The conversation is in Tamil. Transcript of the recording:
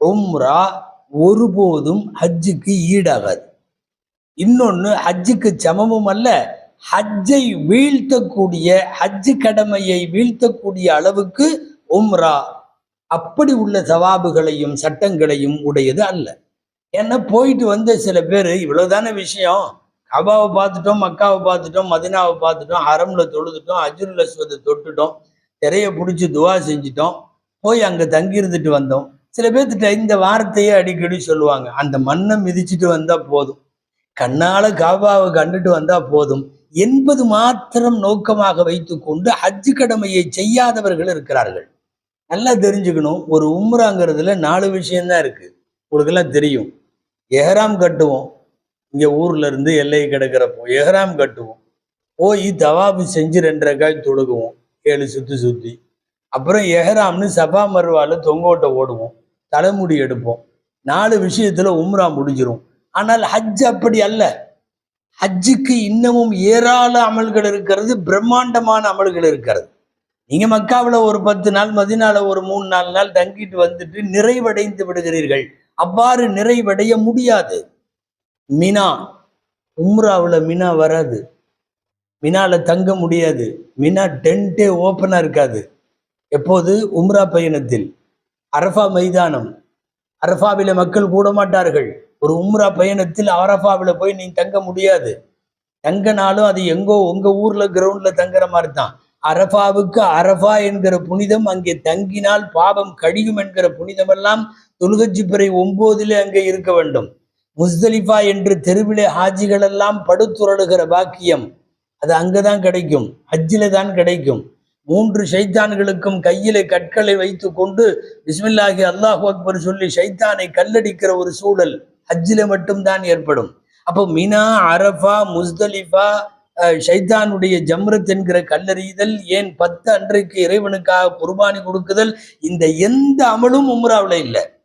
உம்ரா ஒருபோதும் ஹஜ்ஜுக்கு ஈடாகாது. இன்னொன்னு ஹஜ்ஜுக்கு சமமும் அல்ல ஹஜ்ஜை வீழ்த்தக்கூடிய ஹஜ்ஜு கடமையை வீழ்த்தக்கூடிய அளவுக்கு உம்ரா அப்படி உள்ள சவாபுகளையும் சட்டங்களையும் உடையது அல்ல. ஏன்னா போயிட்டு வந்த சில பேர் இவ்வளவுதானே விஷயம். கபாவை பார்த்துட்டோம் மக்காவை பார்த்துட்டோம் மதினாவை பார்த்துட்டோம் ஹரம்ல தொழுதுட்டோம் அஜுல் அஸ்வதை தொட்டுட்டோம் திரையை பிடிச்சி துவா செஞ்சிட்டோம் போய் அங்க தங்கி இருந்துட்டு வந்தோம். சில பேர்த்திட்ட இந்த வார்த்தையே அடிக்கடி சொல்லுவாங்க. அந்த மண்ணை மிதிச்சிட்டு வந்தா போதும். கண்ணால காபாவை கண்டுட்டு வந்தா போதும். என்பது மாத்திரம் நோக்கமாக வைத்துக்கொண்டு ஹஜ்ஜு கடமையை செய்யாதவர்கள் இருக்கிறார்கள். நல்லா தெரிஞ்சுக்கணும். ஒரு உம்ராங்கிறதுல நாலு விஷயம்தான் இருக்கு. உங்களுக்கெல்லாம் தெரியும். எஹராம் கட்டுவோம். இங்க ஊர்ல இருந்து எல்லையை கிடக்கிறப்போ எஹராம் கட்டுவோம். போய் தவாபு செஞ்சு ரெண்டரை காய் தொழுகுவோம். ஏழு சுத்தி சுத்தி. அப்புறம் எஹராம்னு சபா மருவால தொங்கோட்டை ஓடுவோம். தலைமுடி எடுப்போம். நாலு விஷயத்துல உம்ரா முடிஞ்சிரும். ஆனால் ஹஜ் அப்படி அல்ல. ஹஜ்ஜுக்கு இன்னமும் ஏராள அமல்கள் இருக்கிறது பிரம்மாண்டமான அமல்கள் இருக்கிறது. நீங்க மக்காவில் ஒரு பத்து நாள் மதினால ஒரு மூணு நாலு நாள் தங்கிட்டு வந்துட்டு நிறைவடைந்து விடுகிறீர்கள். அவ்வாறு நிறைவடைய முடியாது. மினா உம்ராவில் மினா வராது. மினால தங்க முடியாது. மினா டென்ட்டே ஓப்பனா இருக்காது. எப்போது? உம்ரா பயணத்தில். அரஃபா மைதானம். அரஃபாவில மக்கள் கூட மாட்டார்கள். ஒரு உம்ரா பயணத்தில் அரஃபாவில போய் நீ தங்க முடியாது. தங்கனாலும் அது எங்கோ உங்க ஊர்ல கிரவுண்ட்ல தங்குற மாதிரி தான் அரஃபாவுக்கு அரஃபா என்கிற புனிதம் அங்கே தங்கினால் பாவம் கழியும் என்கிற புனிதமெல்லாம் துலுகஜி பிறை ஒன்பதிலே அங்கே இருக்க வேண்டும். முஸ்தலிஃபா என்று தெருவிலே ஹாஜிகள் எல்லாம் படுத்துரடுகிற பாக்கியம். அது அங்கதான் கிடைக்கும். ஹஜ்ஜில தான் கிடைக்கும். மூன்று ஷைத்தான்களுக்கும் கையிலே கற்களை வைத்து கொண்டு பிஸ்மில்லாஹி அல்லாஹு அக்பர் சொல்லி ஷைத்தானை கல்லடிக்கிற ஒரு சூழல் ஹஜ்ஜில மட்டும்தான் ஏற்படும். அப்போ மினா அரஃபா முஸ்தலிஃபா ஷைத்தானுடைய ஜம்ரத் என்கிற கல்லறிதல் ஏன் பத்து அன்றைக்கு இறைவனுக்காக குர்பானி கொடுக்குதல்? இந்த எந்த அமலும் உம்ராவில் இல்லை.